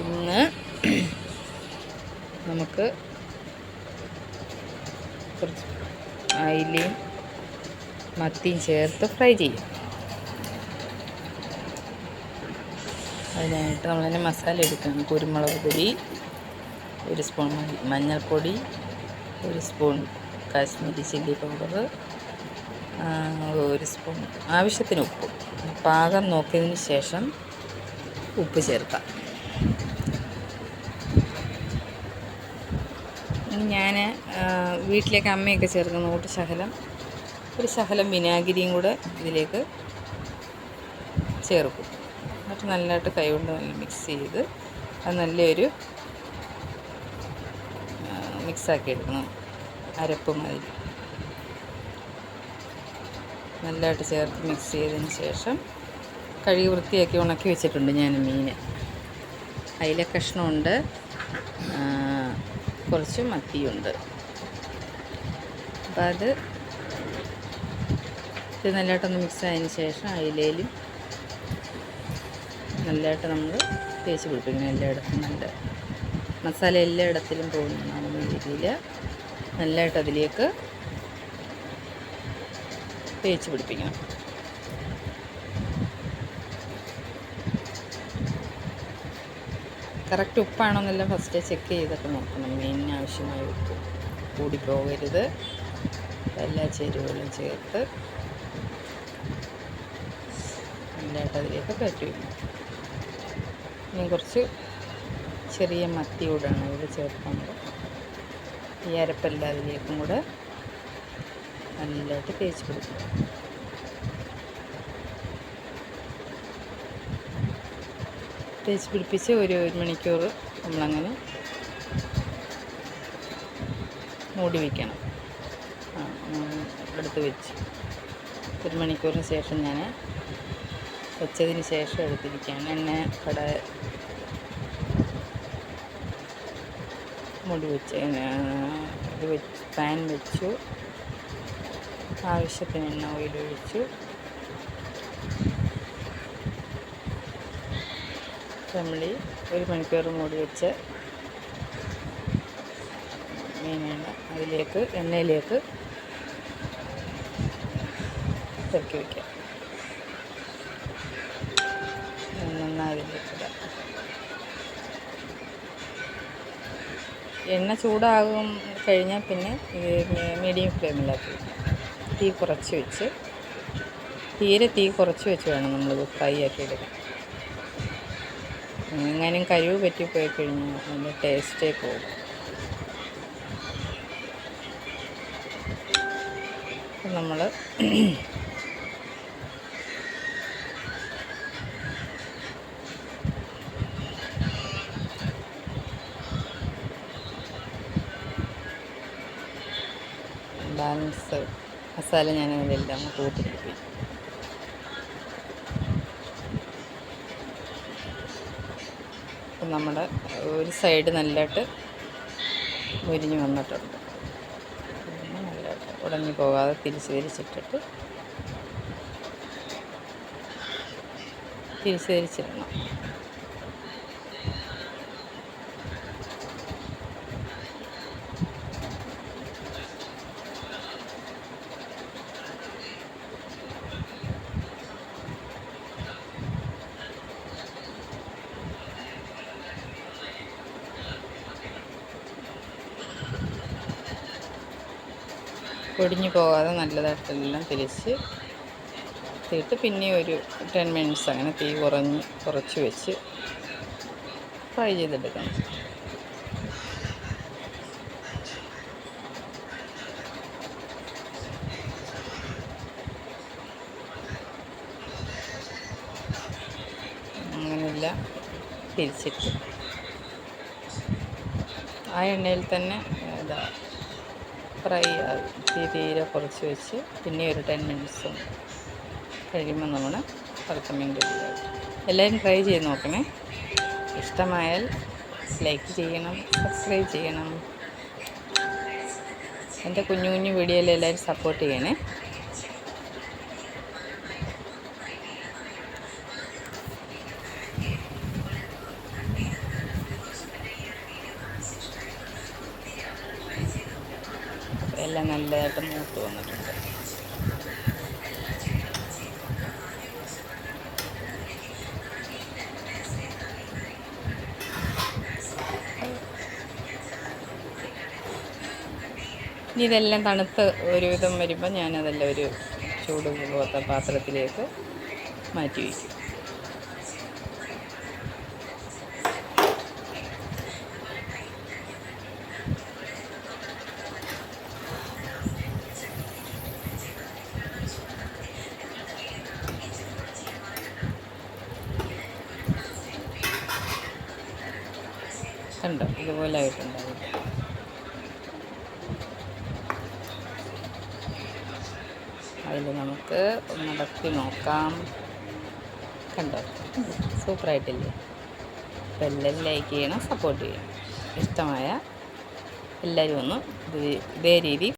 ഇന്ന് നമുക്ക് കുറച്ച് അയിലയും മത്തിയും ചേർത്ത് ഫ്രൈ ചെയ്യും. അതിനായിട്ട് നമ്മളതിന് മസാല എടുക്കണം. കുരുമുളക് പൊടി ഒരു സ്പൂൺ മഞ്ഞൾപ്പൊടി ഒരു സ്പൂൺ കാശ്മീരി ചില്ലി പൗഡർ ഒരു സ്പൂൺ ആവശ്യത്തിന് ഉപ്പ്. പാകം നോക്കിയതിന് ശേഷം ഉപ്പ് ചേർക്കാം. ഞാൻ വീട്ടിലേക്ക് അമ്മയൊക്കെ ചേർക്കുന്ന കൂട്ട് ശകലം ഒരു ശകലം വിനാഗിരിയും കൂടെ ഇതിലേക്ക് ചേർക്കും. എന്നിട്ട് നല്ലതായിട്ട് കൈകൊണ്ട് നല്ല മിക്സ് ചെയ്ത് അത് നല്ലൊരു മിക്സാക്കി എടുക്കണം അരപ്പ് മതി നല്ലതായിട്ട് ചേർത്ത് മിക്സ് ചെയ്തതിന് ശേഷം കഴുകി വൃത്തിയാക്കി ഉണക്കി വെച്ചിട്ടുണ്ട് ഞാൻ മീൻ അയില കഷ്ണമുണ്ട്. കുറച്ച് മത്തിയുണ്ട്. അപ്പോൾ അത് ഇത് നല്ലതായിട്ടൊന്ന് മിക്സ് ആയതിന് ശേഷം അയിലയിലും നല്ലതായിട്ട് നമ്മൾ തേച്ച് പിടിപ്പിക്കണം എല്ലായിടത്തും നല്ല. മസാല എല്ലായിടത്തിലും പോകുന്നതാണെന്ന രീതിയിൽ നല്ലതായിട്ട് അതിലേക്ക് തേച്ച് പിടിപ്പിക്കണം. കറക്റ്റ് ഉപ്പാണോ എന്നെല്ലാം ഫസ്റ്റ് ചെക്ക് ചെയ്തൊക്കെ നോക്കണം മീനിന് ആവശ്യമായ ഉപ്പ്. കൂടി പോകരുത്. എല്ലാ ചേരുവകളും ചേർത്ത് നല്ലതായിട്ട് അതിലേക്ക് പറ്റി ഇനി കുറച്ച് ചെറിയ മത്തി കൂടാണ് ഇതിൽ ചേർക്കുന്നത് ഈ അരപ്പെല്ലാം അതിലേക്കും കൂടെ നല്ലതായിട്ട് തേച്ച് കൊടുക്കുക തേച്ച് പിടിപ്പിച്ച് ഒരു ഒരു മണിക്കൂർ നമ്മളങ്ങനെ മൂടി വയ്ക്കണം എടുത്ത് വെച്ച്. ഒരു മണിക്കൂറിന് ശേഷം ഞാൻ വെച്ചതിന് ശേഷം എടുത്തിരിക്കുകയാണ്. എന്നെ കട മൂടി വെച്ച് വെച്ച് പാൻ വെച്ചു. ആവശ്യത്തിന് എണ്ണ ഓയിൽ ഒഴിച്ചു. നമ്മളി ഒരു മണിക്കൂർ മൂടി വെച്ച് മീനാണ് അതിലേക്ക് എണ്ണയിലേക്ക് ഇറക്കി വയ്ക്കാം എണ്ണ ചൂടാകും കഴിഞ്ഞാൽ പിന്നെ മീഡിയം ഫ്ലെയിമിലാക്കി തീ കുറച്ച് വെച്ച് തീരെ തീ കുറച്ച് വെച്ച് വേണം നമ്മളിത് ഫ്രൈ ആക്കി എടുക്കാൻ. എങ്ങാനും കഴിവ് പറ്റിപ്പോയി കഴിഞ്ഞാൽ അതിന്റെ ടേസ്റ്റേ പോകും നമ്മൾ ബാലൻസ് മസാല ഞാനതിലെല്ലാം കൂട്ടിപ്പിടിപ്പിക്കും നമ്മുടെ ഒരു സൈഡ് നല്ലതായിട്ട് മുരിഞ്ഞ് വന്നിട്ടുണ്ട്. നല്ലതായിട്ട് ഉടഞ്ഞു പോകാതെ തിരിച്ച് തിരിച്ചിട്ടിട്ട് തിരിച്ച് തിരിച്ചിടണം പൊടിഞ്ഞു പോകാതെ നല്ലതായിട്ടെല്ലാം തിരിച്ച് തീട്ട് പിന്നെ ഒരു ടെൻ മിനിറ്റ്സ് അങ്ങനെ തീ കുറഞ്ഞ് കുറച്ച് വെച്ച് ഫ്രൈ ചെയ്തെടുക്കണം. അങ്ങനെയെല്ലാം തിരിച്ചിട്ട്. ആ എണ്ണയിൽ തന്നെ ഫ്രൈ തീരെ കുറച്ച് വെച്ച് പിന്നെ ഒരു ടെൻ മിനിറ്റ്സും കഴിയുമ്പോൾ നമ്മൾ വറുത്തമീൻ റെഡിയാകും എല്ലാവരും ട്രൈ ചെയ്ത് നോക്കണേ. ഇഷ്ടമായാൽ ലൈക്ക് ചെയ്യണം സബ്സ്ക്രൈബ് ചെയ്യണം. എന്റെ കുഞ്ഞു കുഞ്ഞു വീഡിയോയിൽ എല്ലാവരും സപ്പോർട്ട് ചെയ്യണേ. എല്ലാം നല്ലതായിട്ട് മൂത്ത് വന്നിട്ടുണ്ട്. ഇനി ഇതെല്ലാം തണുത്ത് ഒരുവിധം വരുമ്പോൾ ഞാനതെല്ലാം ഒരു ചൂട് പോകാത്ത പാത്രത്തിലേക്ക് മാറ്റി വയ്ക്കും. കണ്ടോ ഇതുപോലെ ആയിട്ടുണ്ടാവും അതിൽ നമുക്ക് നടത്തി നോക്കാം. കണ്ടോ? സൂപ്പറായിട്ടില്ലേ? അപ്പോൾ ലൈക്ക് ചെയ്യണം സപ്പോർട്ട് ചെയ്യണം. ഇഷ്ടമായ എല്ലാവരും ഒന്ന് ഇതേ രീതി